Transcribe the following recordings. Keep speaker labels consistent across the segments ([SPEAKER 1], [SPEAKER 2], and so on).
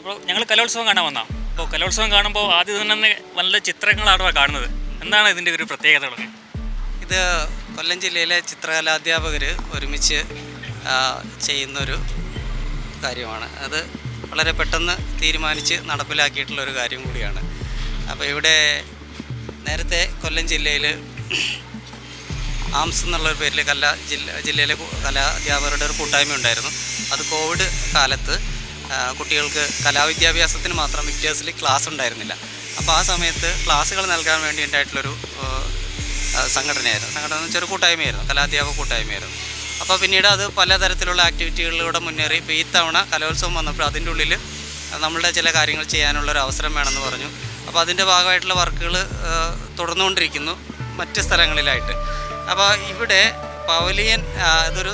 [SPEAKER 1] അപ്പോൾ ഞങ്ങൾ കലോത്സവം കാണാൻ വന്നാ അപ്പോൾ കലോത്സവം കാണുമ്പോൾ ആദ്യം തന്നെ നല്ല ചിത്രങ്ങളാണ് കാണുന്നത്. എന്താണ് ഇതിന്റെ ഒരു പ്രത്യേകതകളൊക്കെ
[SPEAKER 2] ഇത് കൊല്ലം ജില്ലയിലെ ചിത്രകലാധ്യാപകർ ഒരുമിച്ച് ചെയ്യുന്നൊരു കാര്യമാണ്. അത് വളരെ പെട്ടെന്ന് തീരുമാനിച്ച് നടപ്പിലാക്കിയിട്ടുള്ള ഒരു കാര്യം കൂടിയാണ്. അപ്പോൾ ഇവിടെ നേരത്തെ കൊല്ലം ജില്ലയിൽ ആംസ് എന്നുള്ളൊരു പേരിൽ കല ജില്ല ജില്ലയിലെ കലാ അധ്യാപകരുടെ ഒരു കൂട്ടായ്മ ഉണ്ടായിരുന്നു അത് കോവിഡ് കാലത്ത് കുട്ടികൾക്ക് കലാവിദ്യാഭ്യാസത്തിന് മാത്രം വിക്ടേഴ്സിൽ ക്ലാസ് ഉണ്ടായിരുന്നില്ല. അപ്പോൾ ആ സമയത്ത് ക്ലാസ്സുകൾ നൽകാൻ വേണ്ടി ഉണ്ടായിട്ടുള്ളൊരു സംഘടനയായിരുന്നു. സംഘടന ചെറു കൂട്ടായ്മയായിരുന്നു കലാധ്യാപക കൂട്ടായ്മയായിരുന്നു. അപ്പോൾ പിന്നീട് അത് പലതരത്തിലുള്ള ആക്ടിവിറ്റികളിലൂടെ മുന്നേറി ഇപ്പോൾ ഈ തവണ കലോത്സവം വന്നപ്പോൾ അതിന്റെ ഉള്ളിൽ നമ്മളുടെ ചില കാര്യങ്ങൾ ചെയ്യാനുള്ള ഒരു അവസരം വേണമെന്ന് പറഞ്ഞു. അപ്പോൾ അതിന്റെ ഭാഗമായിട്ടുള്ള വർക്കുകൾ തുടർന്നുകൊണ്ടിരിക്കുന്നു മറ്റ് സ്ഥലങ്ങളിലായിട്ട്. അപ്പോൾ ഇവിടെ പവലിയൻ അതൊരു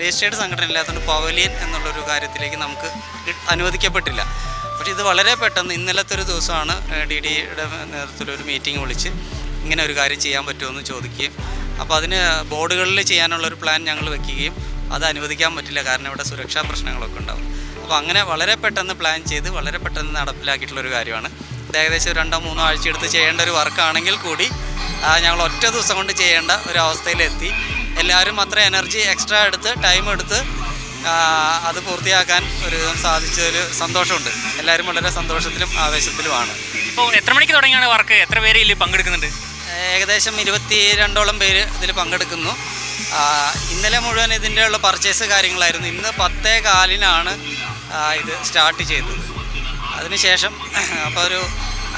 [SPEAKER 2] രജിസ്റ്റേർഡ് സംഘടന ഇല്ലാത്തതുകൊണ്ട് പവലിയൻ എന്നുള്ളൊരു കാര്യത്തിലേക്ക് നമുക്ക് അനുവദിക്കപ്പെട്ടില്ല. പക്ഷേ ഇത് വളരെ പെട്ടെന്ന് ഇന്നലത്തെ ഒരു ദിവസമാണ് ഡി ഡിയുടെ നേതൃത്വത്തിൽ ഒരു മീറ്റിംഗ് വിളിച്ച് ഇങ്ങനെ ഒരു കാര്യം ചെയ്യാൻ പറ്റുമെന്ന് ചോദിക്കുകയും അപ്പോൾ അതിന് ബോർഡുകളിൽ ചെയ്യാനുള്ള ഒരു പ്ലാൻ ഞങ്ങൾ വെക്കുകയും അത് അനുവദിക്കാൻ പറ്റില്ല കാരണം ഇവിടെ സുരക്ഷാ പ്രശ്നങ്ങളൊക്കെ ഉണ്ടാവും. അപ്പോൾ അങ്ങനെ വളരെ പെട്ടെന്ന് പ്ലാൻ ചെയ്ത് വളരെ പെട്ടെന്ന് നടപ്പിലാക്കിയിട്ടുള്ള ഒരു കാര്യമാണ്. ഇത് ഏകദേശം രണ്ടോ മൂന്നോ ആഴ്ച എടുത്ത് ചെയ്യേണ്ട ഒരു വർക്കാണെങ്കിൽ കൂടി ഞങ്ങൾ ഒറ്റ ദിവസം കൊണ്ട് ചെയ്യേണ്ട ഒരു അവസ്ഥയിലെത്തി. എല്ലാവരും അത്ര എനർജി എക്സ്ട്രാ എടുത്ത് ടൈം എടുത്ത് അത് പൂർത്തിയാക്കാൻ ഒരു സാധിച്ചൊരു സാധിച്ചതിൽ സന്തോഷമുണ്ട്. എല്ലാവരും വളരെ സന്തോഷത്തിലും ആവേശത്തിലുമാണ്.
[SPEAKER 1] ഇപ്പോൾ എത്ര മണിക്ക് തുടങ്ങിയാണ് വർക്ക് എത്ര പേര് ഇതിൽ പങ്കെടുക്കുന്നുണ്ട്?
[SPEAKER 2] ഏകദേശം ഇരുപത്തി രണ്ടോളം പേര് ഇതിൽ പങ്കെടുക്കുന്നു. ഇന്നലെ മുഴുവൻ ഇതിന്റെ ഉള്ള പർച്ചേസ് കാര്യങ്ങളായിരുന്നു. ഇന്ന് പത്തേ കാലിനാണ് ഇത് സ്റ്റാർട്ട് ചെയ്തത്. അതിനുശേഷം അപ്പോൾ ഒരു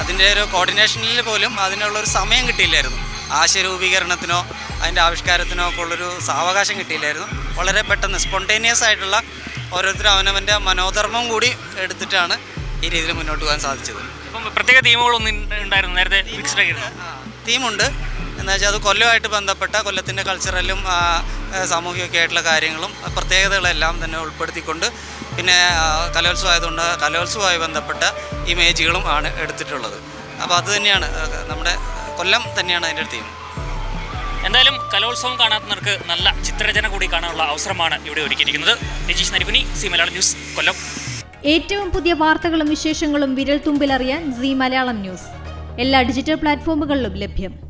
[SPEAKER 2] അതിന്റെ ഒരു കോർഡിനേഷനിൽ പോലും അതിനുള്ളൊരു സമയം കിട്ടിയില്ലായിരുന്നു. ആശയ രൂപീകരണത്തിനോ അതിന്റെ ആവിഷ്കാരത്തിനോ ഒക്കെ ഉള്ളൊരു സാവകാശം കിട്ടിയില്ലായിരുന്നു. വളരെ പെട്ടെന്ന് സ്പോണ്ടേനിയസ് ആയിട്ടുള്ള ഓരോരുത്തരും അവനവന്റെ മനോധർമ്മം കൂടി എടുത്തിട്ടാണ് ഈ രീതിയിൽ മുന്നോട്ട് പോകാൻ സാധിച്ചത്.
[SPEAKER 1] ഇപ്പം പ്രത്യേക തീമുകളൊന്നും ഉണ്ടായിരുന്നു? നേരത്തെ ഫിക്സ്ഡ് ആയിരുന്നു
[SPEAKER 2] തീമുണ്ട് എന്ന് വെച്ചാൽ അത് കൊല്ലമായിട്ട് ബന്ധപ്പെട്ട കൊല്ലത്തിന്റെ കൾച്ചറലും സാമൂഹികമൊക്കെ ആയിട്ടുള്ള കാര്യങ്ങളും പ്രത്യേകതകളെല്ലാം തന്നെ ഉൾപ്പെടുത്തിക്കൊണ്ട് പിന്നെ കലോത്സവമായതുകൊണ്ട് കലോത്സവം ആയതുകൊണ്ട് കലോത്സവമായി ബന്ധപ്പെട്ട ഇമേജുകളും ആണ് എടുത്തിട്ടുള്ളത്. അപ്പോൾ അത് തന്നെയാണ് നമ്മുടെ കൊല്ലം തന്നെയാണ് അതിന്റെ ഒരു തീം
[SPEAKER 1] എന്തായാലും കലോത്സവം കാണാത്തവർക്ക് നല്ല ചിത്രരചന കൂടി കാണാനുള്ള അവസരമാണ് ഇവിടെ ഒരുക്കിയിരിക്കുന്നത്. Rajeesh Naripuni C Malayalam news Kollam.
[SPEAKER 3] ഏറ്റവും പുതിയ വാർത്തകളും വിശേഷങ്ങളും വിരൽ തുമ്പിലറിയാൻ സി മലയാളം ന്യൂസ്. എല്ലാ ഡിജിറ്റൽ പ്ലാറ്റ്ഫോമുകളിലും ലഭ്യം.